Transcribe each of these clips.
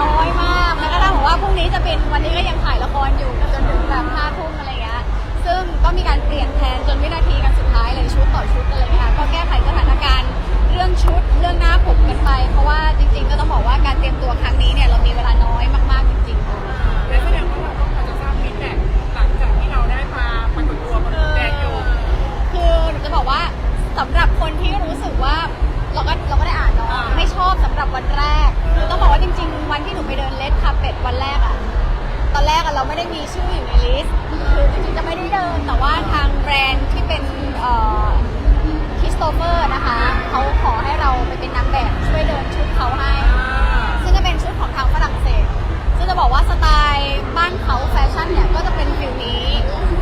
น้อยมากแล้วก็ถ้าบอกว่าพรุ่งนี้จะเป็นวันนี้ก็ยังถ่ายละครอยู่จนถึงแบบห้าทุ่มอะไรเงี้ยซึ่งก็มีการเปลี่ยนแทนจนวินาทีกันสุดท้ายเลยชุดต่อชุดอะไรเงี้ยก็แก้ไขสถานการณ์เรื่องชุดเรื่องหน้าผมกันไปเพราะ เราไม่ได้มีชื่ออยู่ในลิสต์คือจริงๆจะไม่ได้เดิน แต่ว่าทางแบรนด์ที่เป็นคริสโตเฟอร์นะคะ เขาขอให้เราไปเป็นนางแบบช่วยเดินชุดเขาให้ ซึ่งจะเป็นชุดของทางฝรั่งเศส ซึ่งจะบอกว่าสไตล์บ้านเขาแฟชั่นเนี่ยก็จะเป็นฟิลนี้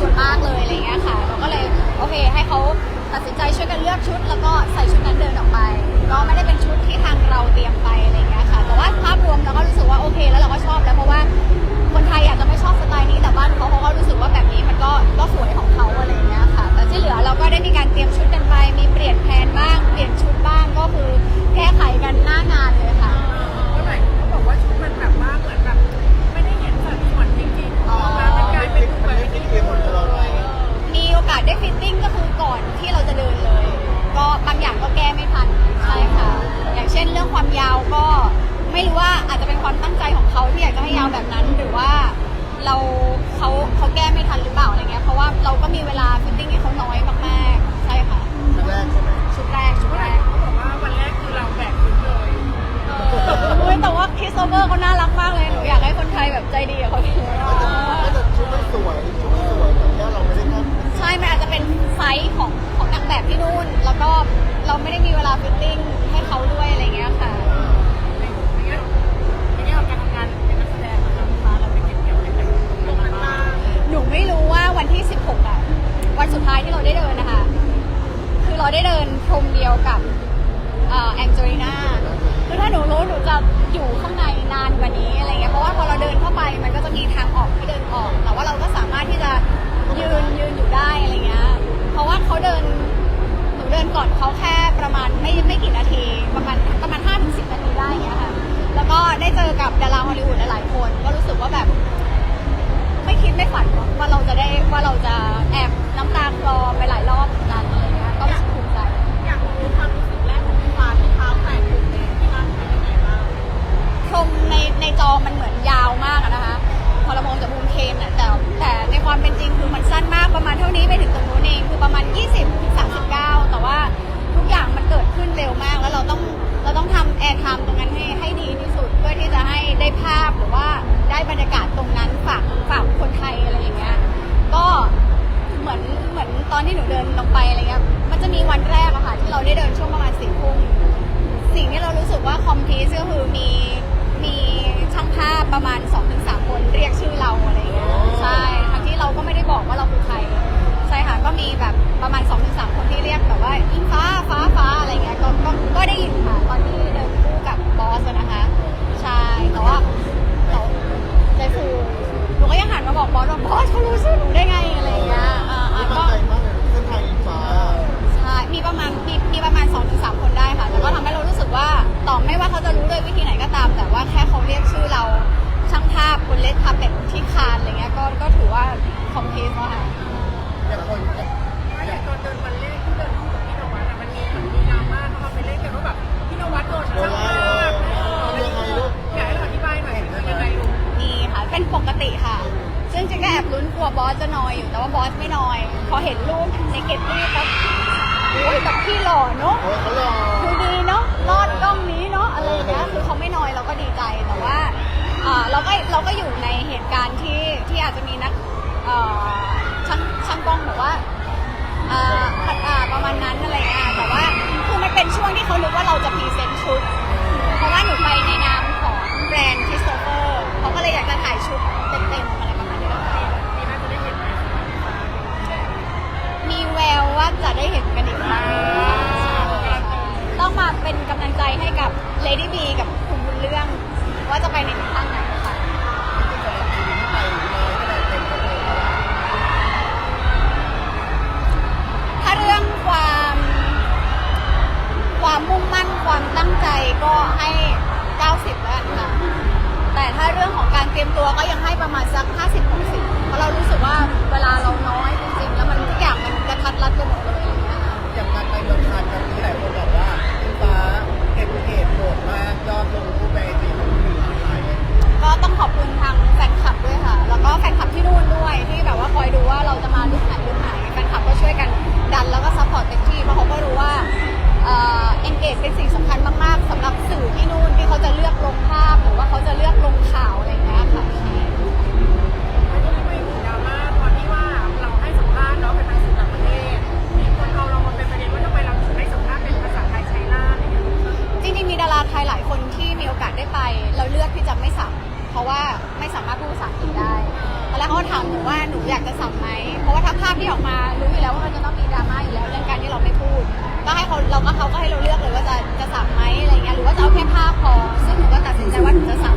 ส่วนมากเลยอะไรเงี้ยค่ะ เราก็เลยโอเคให้เขาตัดสินใจช่วยกันเลือกชุด แล้วก็ใส่ชุดนั้นเดินออกไป ก็ไม่ได้เป็นชุดที่ทางเราเตรียมไปอะไรเงี้ยค่ะ แต่ว่าภาพรวมเราก็รู้สึกว่าโอเค แล้วเราก็ชอบแล้วเพราะว่า คนไทยอาจจะไม่ชอบสไตล์นี้แต่บ้านเขาเขาก็รู้สึกว่าแบบนี้มันก็ก็สวยของเขาอะไรเงี้ยค่ะ แต่ที่เหลือเราก็ได้มีการเตรียมชุดกันไปมีเปลี่ยนแผนบ้างเปลี่ยนชุดบ้าง ด้เดินพรมเดียวกับแองเจลิน่าคือถ้าหนูรู้หนูจะอยู่ข้างในนานกว่านี้อะไรเงี้ย เพราะว่าพอเราเดินเข้าไปมันก็จะมีทางออกให้เดินออก แต่ว่าเราก็สามารถที่จะยืนยืนอยู่ได้อะไรเงี้ย เพราะว่าเขาเดินหนูเดินก่อนเขาแค่ประมาณไม่ไม่กี่นาทีประมาณประมาณ5้าถึงสิบนาทีได้เงี้ยค่ะ แล้วก็ได้เจอกับดาราฮอลลีวูดหลายๆคน ก็รู้สึกว่าแบบ ไม่คิดไม่ฝันว่าเราจะได้ว่าเราจะแอบน้ำตาคลอไปหลายรอบเหมือนกัน มในในจอมันเหมือนยาวมากอะนะคะพอเรามองจากมุมเคนอะแต่แต่ในความเป็นจริงคือมันสั้นมากประมาณเท่านี้ไปถึงตรงนู้นเองคือประมาณ 20ถึง39 แต่ว่าทุกอย่างมันเกิดขึ้นเร็วมาก แล้วเราต้องเราต้องทำแอร์ไทม์ตรงนั้นให้ให้ดีที่สุดเพื่อที่จะให้ได้ภาพหรือว่าได้บรรยากาศตรงนั้นฝากฝากคนไทยอะไรอย่างเงี้ยก็เหมือนเหมือนตอนที่หนูเดินลงไปอะไรเงี้ยมันจะมีวันแรกอะค่ะที่เราได้เดินช่วงประมาณสี่ทุ่มสิ่งที่เรารู้สึกว่าคอมพลีก็คือมี ภาพประมาณ 2-3 คนเรียกชื่อเราอะไรอย่างเงี้ยใช่ทั้งที่เราก็ไม่ได้บอกว่าเราคือใครใช่ค่ะก็มีแบบประมาณ 2-3 คนที่เรียกแบบว่าอิงฟ้าฟ้าฟ้าอะไรเงี้ยก็ก็ก็ได้ยินค่ะตอนที่เดิน ก็ก็ถือว่าคอมเพลสแล้วค่ะอย่างคนถ้าอย่างตอนเดินวันแรกที่เดินคู่กับพี่นวัดอะมันมีเหมือนมีดราม่าเข้ามาไปเล่นกันว่าแบบพี่นวัดโดนช่างภาพอยากให้เราอธิบายหน่อยคือยังไงลูกมีค่ะเป็นปกติค่ะ ซึ่งจริงก็แอบลุ้นกลัวบอสจะนอยอยู่แต่ว่าบอสไม่นอย พอเห็นรูปในเก็บที่ปั๊บโอ้ยแบบพี่หล่อเนอะโอ้เขาหล่อดูดีเนาะรอดกล้องนี้เนาะอะไรอย่างเงี้ยคือเขาไม่น้อยเราก็ดีใจแต่ว่า อ่าเราก็เราก็อยู่ในเหตุการณ์ที่ที่อาจจะมีนักเอ่อช่างช่างกล้องบอกว่าอ่าพัดอ่าประมาณนั้นอะไรเงี้ยแต่ว่าคือมันเป็นช่วงที่เขานึกว่าเราจะพรีเซนต์ชุด เพราะว่าหนูไปในนามของแบรนด์คริสโตเฟอร์เขาก็เลยอยากจะถ่ายชุดเต็มๆอะไรประมาณนี้มีน่าจะได้มมีแววว่าจะได้เห็นกันอีกครั้งต้องมาเป็นกำลังใจให้กับ Lady B กับคุณบุญเรื่อง ว่าจะไปในทิศท ให้90แล้วค่ะ แต่ถ้าเรื่องของการเตรียมตัวก็ยังให้ประมาณสัก 50-60เพราะเรารู้สึกว่า ลือกที่จะไม่สับเพราะว่าไม่สามารถพูดภาษาอังกฤษได้แล้วเขาถามหนูว่าหนูอยากจะสับไหมเพราะว่าถ้าภาพที่ออกมารู้อยู่แล้วว่ามันจะต้องมีดราม่าอยู่แล้วเรื่องการที่เราไม่พูด ก็ให้เขาเราก็เขาก็ให้เราเลือกเลยว่าจะจะสับไหมอะไรเงี้ยหรือว่าจะเอาแค่ภาพพอซึ่งหนูก็ตัดสินใจว่าหนูจะสับ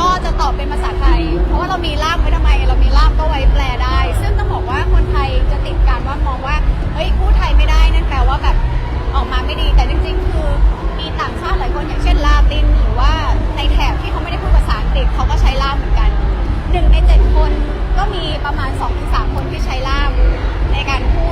ก็จะตอบเป็นภาษาไทย เพราะว่าเรามีล่ามไว้ทำไม เรามีล่ามก็ไว้แปลได้ ซึ่งต้องบอกว่าคนไทยจะติดการว่ามองว่าเฮ้ยพูดไทยไม่ได้นั่นแปลว่าแบบออกมาไม่ดีแต่จริงๆ คือมีต่างชาติหลายคนอย่างเช่นลาตินหรือว่า ในแถบที่เขาไม่ได้พูดภาษาอังกฤษเขาก็ใช้ล่ามเหมือนกันหนึ่งในเจ็ดคนก็มีประมาณสองถึงสามคนที่ใช้ล่ามในการพูด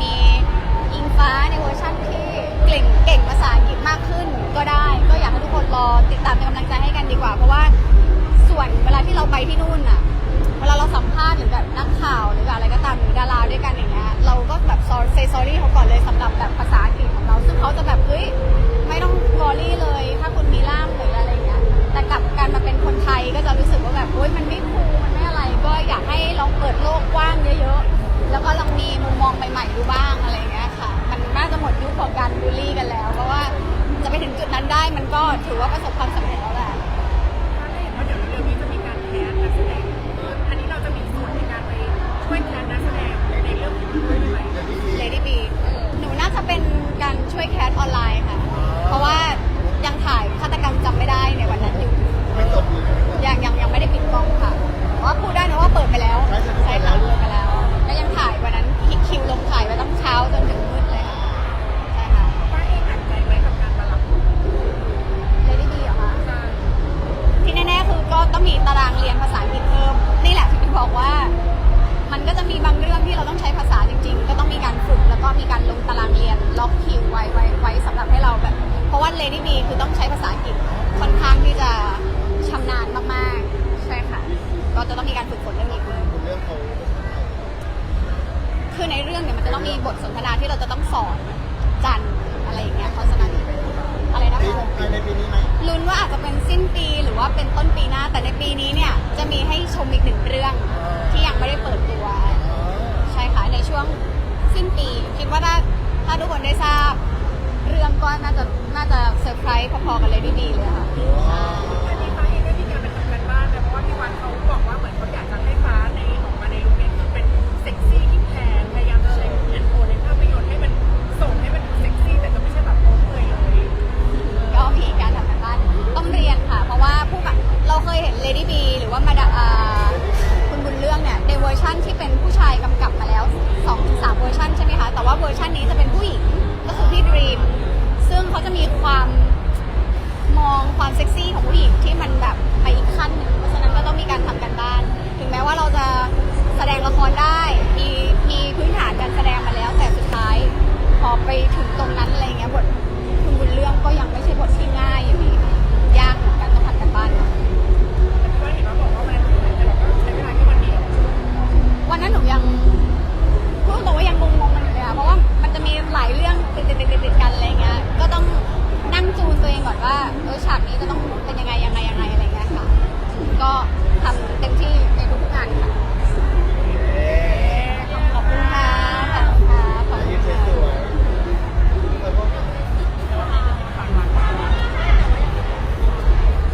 มีอิงฟ้าในเวอร์ชั่นที่เก่งเก่งภาษาอังกฤษมากขึ้นก็ได้ ก็อยากให้ทุกคนรอติดตามเป็นกำลังใจให้กันดีกว่า เพราะว่าส่วนเวลาที่เราไปที่นู่นอะเวลาเราสัมภาษณ์หรือแบบนักข่าวหรือแบบ นาที่เราจะต้องสอนจันอะไรอย่างเงี้ยเพราะฉะนั้นอะไรนะคะ ในปีนี้ไหมลุ้นว่าอาจจะเป็นสิ้นปีหรือว่าเป็นต้นปีหน้า แต่ในปีนี้เนี่ยจะมีให้ชมอีกหนึ่งเรื่องที่ยังไม่ได้เปิดตัว ใช่ค่ะในช่วงสิ้นปี คิดว่าถ้าถ้าทุกคนได้ทราบ เรื่องก็น่าจะน่าจะเซอร์ไพรส์พอๆกันเลยดีๆเลยค่ะ อันนี้เขาเองได้มีการไปทำกันบ้านนะเพราะว่าพี่วันเขาบอกว่าเหมือนเขาอยากจะใหีหรือว่ามาดาคุณบุญเรื่องเนี่ยในเวอร์ชั่นที่เป็นผู้ชายกำกับมาแล้ว2-3ถึงเวอร์ชันใช่ไหมคะ แต่ว่าเวอร์ชันนี้จะเป็นผู้หญิงก็คือพี่ดรีม ซึ่งเขาจะมีความมองความเซ็กซี่ของผู้หญิงที่มันแบบไปอีกขั้นหนึ่งเพราะฉะนั้นก็ต้องมีการทำกันบ้าน ถึงแม้ว่าเราจะแสดงละครได้